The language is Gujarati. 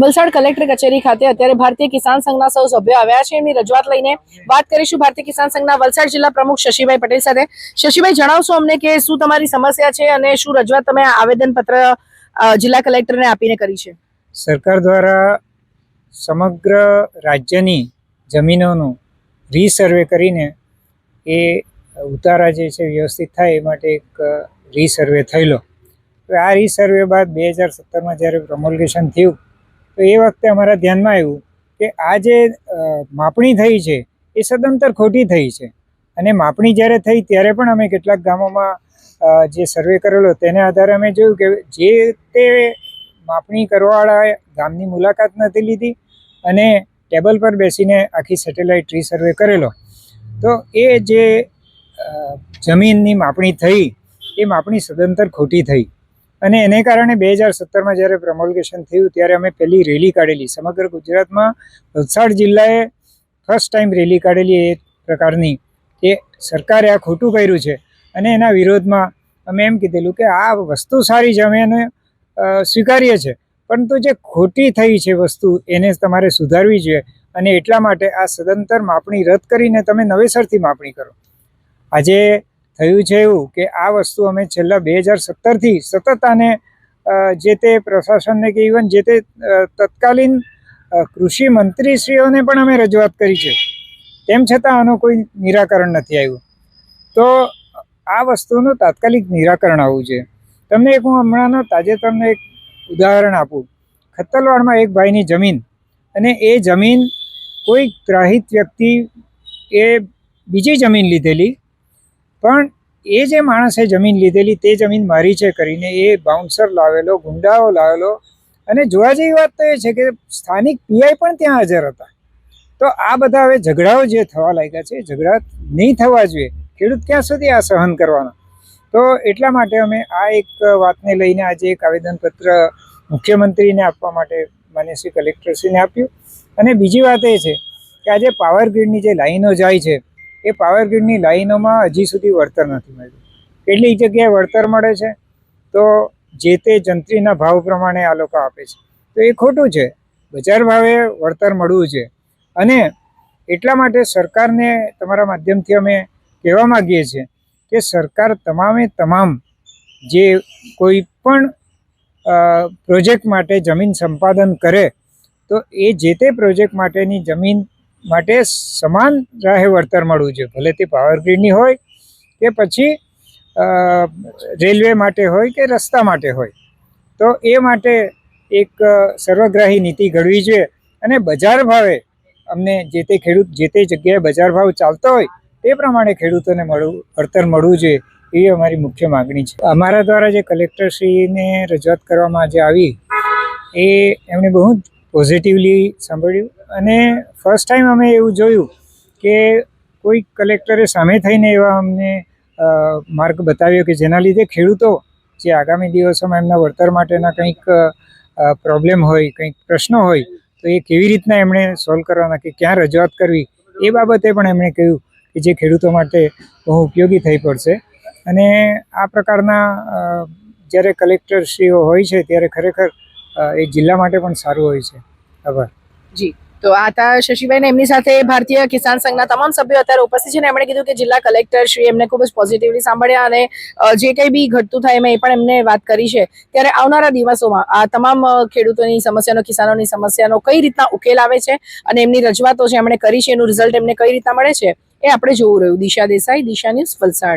વલસાડ કલેક્ટર કચેરી ખાતે અત્યારે ભારતીય કિસાન સંઘના સૌ સભ્યો આવ્યા છે. એમની રજૂઆત લઈને વાત કરીશું ભારતીય કિસાન સંઘના વલસાડ જિલ્લા પ્રમુખ શશીભાઈ પટેલ સાથે. શશીભાઈ, જણાવશો અમને કે શું તમારી સમસ્યા છે અને શું રજૂઆત તમે આવેદન પત્ર જિલ્લા કલેક્ટરને આપીને કરી છે? સરકાર દ્વારા સમગ્ર રાજ્યની જમીનોનું રીસર્વે કરીને એ ઉતારા જે છે વ્યવસ્થિત થાય એ માટે એક રીસર્વે થયેલો. આ રીસર્વે બાદ બે હજાર સત્તરમાં જ્યારે પ્રમોલ્ગેશન થયું તો એ વખતે અમારા ધ્યાનમાં આવ્યું કે આ જે માપણી થઈ છે, એ સદંતર ખોટી થઈ છે. અને માપણી જ્યારે થઈ ત્યારે પણ અમે કેટલાક ગામોમાં જે સર્વે કરેલો તેને આધારે અમે જોયું કે જે તે માપણી કરવાવાળાએ ગામની મુલાકાત નથી લીધી અને ટેબલ પર બેસીને આખી સેટેલાઇટ ટ્રી સર્વે કરેલો. તો એ જે જમીનની માપણી થઈ, એ માપણી સદંતર ખોટી થઈ. અને એને કારણે બે હજાર સત્તરમાં જ્યારે પ્રમોલ્ગેશન થયું, ત્યારે અમે પહેલી રેલી કાઢેલી. સમગ્ર ગુજરાતમાં વલસાડ જિલ્લાએ ફર્સ્ટ ટાઈમ રેલી કાઢેલી એ પ્રકારની કે સરકારે આ ખોટું કર્યું છે અને એના વિરોધમાં અમે એમ કીધેલું કે આ વસ્તુ સારી છે, અમે એને સ્વીકારીએ છીએ. પરંતુ જે ખોટી થઈ છે વસ્તુ, એને તમારે સુધારવી જોઈએ અને એટલા માટે આ સદંતર માપણી રદ કરીને તમે નવેસરથી માપણી કરો. આજે થયું છે એવું કે આ વસ્તુ અમે છેલ્લા બે હજાર સત્તરથી સતત આને જે તે પ્રશાસનને કે ઇવન જે તે તત્કાલીન કૃષિ મંત્રીશ્રીઓને પણ અમે રજૂઆત કરી છે. તેમ છતાં આનું કોઈ નિરાકરણ નથી આવ્યું. તો આ વસ્તુનું તાત્કાલિક નિરાકરણ આવવું છે. તમને એક હું હમણાંનો તાજેતરનું એક ઉદાહરણ આપું. ખત્તલવાડમાં એક ભાઈની જમીન અને એ જમીન કોઈ ત્રાહિત વ્યક્તિ એ બીજી જમીન લીધેલી પણ એ જે માણસે જમીન લીધેલી, તે જમીન મારી છે કરીને એ બાઉન્સર લાવેલો, ગુંડાઓ લાવેલો. અને જોવા જેવી વાત તો એ છે કે સ્થાનિક પીઆઈ પણ ત્યાં હાજર હતા. તો આ બધા હવે ઝઘડાઓ જે થવા લાગ્યા છે, ઝઘડા નહીં થવા જોઈએ. ખેડૂત ક્યાં સુધી આ સહન કરવાનો? તો એટલા માટે અમે આ એક વાતને લઈને આજે એક આવેદનપત્ર મુખ્યમંત્રીને આપવા માટે મને શ્રી કલેક્ટરશ્રીને આપ્યું. અને બીજી વાત એ છે કે આજે પાવર ગ્રીડની જે લાઈનો જાય છે એ પાવર ગ્રીડની લાઈનોમાં હજી સુધી વળતર નથી મળ્યું. કેટલીક જગ્યાએ વળતર મળે છે તો જે તે જંત્રીના ભાવ પ્રમાણે આ લોકો આપે છે. તો એ ખોટું છે. બજાર ભાવે વળતર મળવું છે. અને એટલા માટે સરકારને તમારા માધ્યમથી અમે કહેવા માગીએ છીએ કે સરકાર તમામે તમામ જે કોઈ પણ પ્રોજેક્ટ માટે જમીન સંપાદન કરે, તો એ જે તે પ્રોજેક્ટ માટેની જમીન માટે સમાન રાહે વળતર મળવું જોઈએ. ભલે તે પાવર ગ્રીડની હોય કે પછી રેલવે માટે હોય કે રસ્તા માટે હોય. તો એ માટે એક સર્વગ્રાહી નીતિ ઘડવી જોઈએ અને બજાર ભાવે અમને જે તે ખેડૂત, જે તે જગ્યાએ બજાર ભાવ ચાલતો હોય તે પ્રમાણે ખેડૂતોને મળવું, વળતર મળવું જોઈએ એવી અમારી મુખ્ય માગણી છે. અમારા દ્વારા જે કલેક્ટરશ્રીને રજૂઆત કરવામાં જે આવી, એ એમણે બહુ જ પોઝિટિવલી સાંભળ્યું. અને ફર્સ્ટ ટાઈમ અમે એવું જોયું કે કોઈ કલેક્ટરે સામે થઈને એવા અમને માર્ગ બતાવ્યો કે જેના લીધે ખેડૂતો જે આગામી દિવસોમાં એમના વળતર માટેના કંઈક પ્રોબ્લેમ હોય, કંઈક પ્રશ્નો હોય, તો એ કેવી રીતના એમણે સોલ્વ કરવાના કે ક્યાં રજૂઆત કરવી, એ બાબતે પણ એમણે કહ્યું કે જે ખેડૂતો માટે બહુ ઉપયોગી થઈ પડશે. અને આ પ્રકારના જ્યારે કલેક્ટરશ્રીઓ હોય છે, ત્યારે ખરેખર એ જિલ્લા માટે પણ સારું હોય છે. આભાર. જી. તો આ હતા શશીભાઈ ને એમની સાથે ભારતીય કિસાન સંઘના તમામ સભ્યો અત્યારે ઉપસ્થિત છે ને એમણે કીધું કે જિલ્લા કલેક્ટર શ્રી એમને ખૂબ જ પોઝિટિવલી સાંભળ્યા અને જે કંઈ બી ઘટતું થાય એમાં એ પણ એમને વાત કરી છે. ત્યારે આવનારા દિવસોમાં આ તમામ ખેડૂતોની સમસ્યાનો, કિસાનોની સમસ્યાનો કઈ રીતના ઉકેલ આવે છે અને એમની રજૂઆતો જે એમણે કરી છે એનું રિઝલ્ટ એમને કઈ રીતના મળે છે એ આપણે જોવું રહ્યું. દિશા દેસાઈ, દિશા ન્યૂઝ વલસાડ.